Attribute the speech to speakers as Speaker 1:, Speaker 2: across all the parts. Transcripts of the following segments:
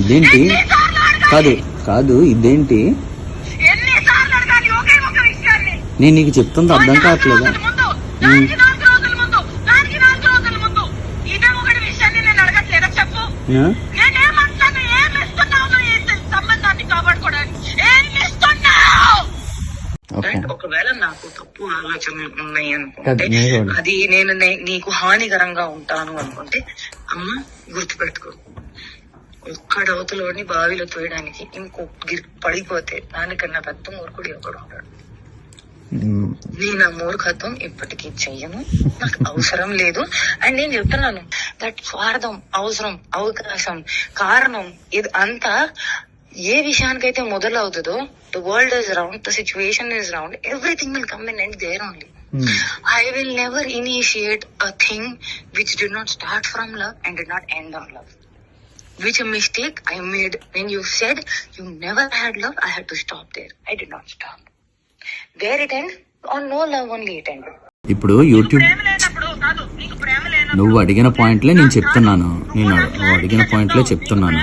Speaker 1: ఇదేంటి? కాదు కాదు ఇదేంటి? నేను నీకు చెప్తుంది అర్థం కావట్లేదా?
Speaker 2: ఒకవేళ నాకు తప్పు ఆలోచనలు ఉన్నాయి అనుకుంటే. అది నేను నీకు హానికరంగా ఉంటాను అనుకుంటే అమ్మ గుర్తుపెట్టుకో. ఒక్కడవతలోని బావిలో తోయడానికి ఇంకో గిరి పడిపోతే దానికన్నా పెద్ద మూర్ఖుడు ఎవడు ఉంటాడు. నేను ఆ మూర్ఖత్వం ఇప్పటికీ చెయ్యను నాకు అవసరం లేదు అండ్ నేను చెప్తున్నాను దట్ స్వార్థం అవసరం అవకాశం కారణం ఇది అంతా ఏ విషయానికైతే మొదలవుతుందో the world is round the situation is round everything will come in and there
Speaker 1: only.
Speaker 2: I will never initiate a thing which did not start from love and did not end on love. Which a mistake I made when you said you never had love, I had to stop there. I did not stop. There it end, on no love only it end.
Speaker 1: ఇప్పుడు YouTube నువ్వు అడిగిన పాయింట్లే నేను చెప్తున్నాను నేను అడ- నువ్వు అడిగిన పాయింట్లే చెప్తున్నాను.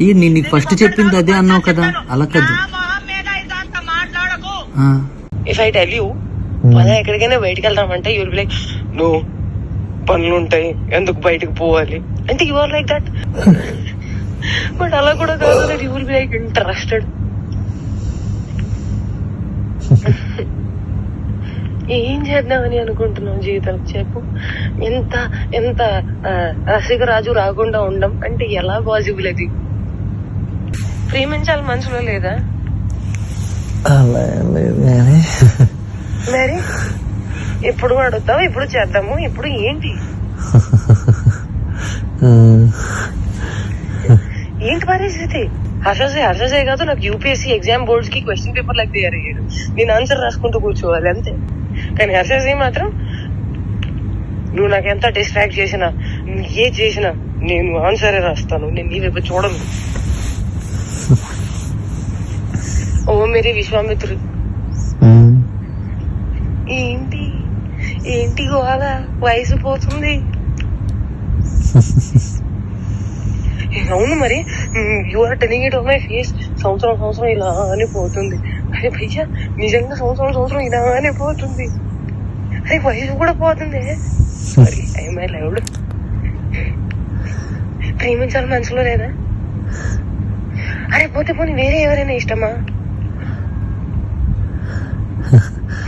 Speaker 1: ఈ నేను నీకు ఫస్ట్ చెప్పింది అదే అన్నావు కదా అలా కాదు.
Speaker 2: ఇఫ్ ఐ టెల్ యూ ఎక్కడికైనా బయటికి వెళ్దామంటే యూల్ లైక్ నో పనులు ఉంటాయి ఎందుకు బయటకు పోవాలి? అంటే you are like that but అలా కూడా కాదు that you will be like interested ఏం చేద్దామని అనుకుంటున్నావు జీవితం చెప్పు? ఎంత ఎంత ఆ, రసికరాజు రాకుండా ఉండం అంటే ఎలా పాసిబుల్ అది? ప్రేమించాలి మనసులో లేదా?
Speaker 3: అలా లేదు
Speaker 2: మరి? ఇప్పుడు అడుగుతావు ఇప్పుడు చేద్దాము ఇప్పుడు ఏంటి? ఏంటి పరిస్థితి? హర్షసే హర్షసే కాదు నాకు యూపీఎస్సీ ఎగ్జామ్ బోర్డ్స్కి క్వశ్చన్ పేపర్ లాగా తయారు అయ్యాడు నేను ఆన్సర్ రాసుకుంటూ కూర్చోవాలి అంతే. కానీ హర్షసే మాత్రం నువ్వు నాకు ఎంత డిస్ట్రాక్ట్ చేసినా నువ్వు ఏ చేసినా నేను ఆన్సరే రాస్తాను నేను నీ వైపు చూడను. ఓ మేరీ విశ్వామిత్రుడు. గోళ వయసు పోతుంది అవును మరి. You are telling it my face సంవత్సరం సంవత్సరం ఇలానే పోతుంది. అరే భయ్యా నిజంగా సంవత్సరం సంవత్సరం ఇలానే పోతుంది. అరే వయసు కూడా పోతుంది? సారీ ఐ లైవ్డ్ ప్రేమించాలి మనసులో లేదా? అరే పోతే పోనీ వేరే ఎవరైనా ఇష్టమా?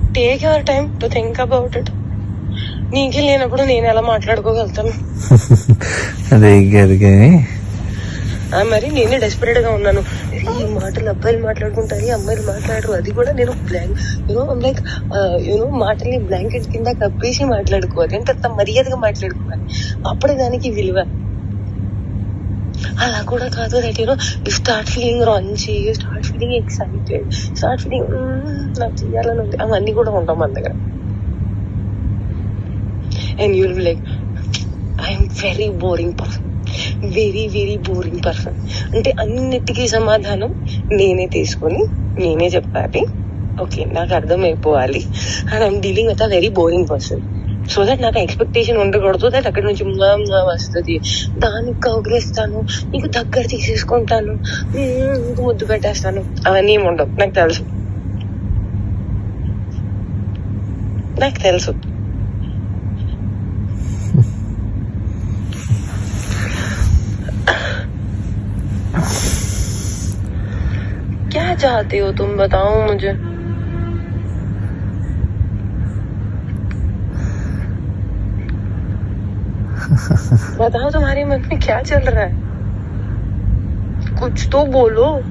Speaker 2: take your time to think about it నీకే లేనప్పుడు నేను ఎలా మాట్లాడుకోగలుగుతాను?
Speaker 3: అదే
Speaker 2: ఆ మరి నేనే డెస్పరేట్గా ఉన్నాను. ఈ మాటలు అబ్బాయిలు మాట్లాడుకుంటారు అమ్మాయిలు మాట్లాడరు. అది కూడా నేను blank you know like you know మాటల్ని బ్లాంకెట్ కింద కప్పేసి మాట్లాడుకోవాలి. అంటే అంత మర్యాదగా మాట్లాడుకోవాలి. అప్పుడే దానికి విలువ. అలా కూడా కాదు that you know you start feeling Ranchi you start feeling excited start feeling నాకు చేయాలని ఉంది. అవన్నీ కూడా ఉంటాం మన దగ్గర. And you like I'm very boring person very very boring person అంటే అన్నిటికీ సమాధానం నేనే తీసుకొని నేనే చెప్పాలి. ఓకే నాకు అర్థమైపోవాలి. And I'm dealing with a very boring person so that నాకు ఎక్స్పెక్టేషన్ ఉండకూడదు దట్ అక్కడ నుంచి మ్మ్ మ్మ్ వస్తుంది దానికి కౌగిలిస్తాను నీకు దగ్గర తీసేసుకుంటాను మ్మ్, నీకు ముద్దు పెట్టేస్తాను అవన్నీ ఏమి ఉండవు నాకు తెలుసు నాకు తెలుసు क्या चाहते हो तुम बताओ मुझे बताओ तुम्हारे मन में क्या चल रहा है? कुछ तो बोलो।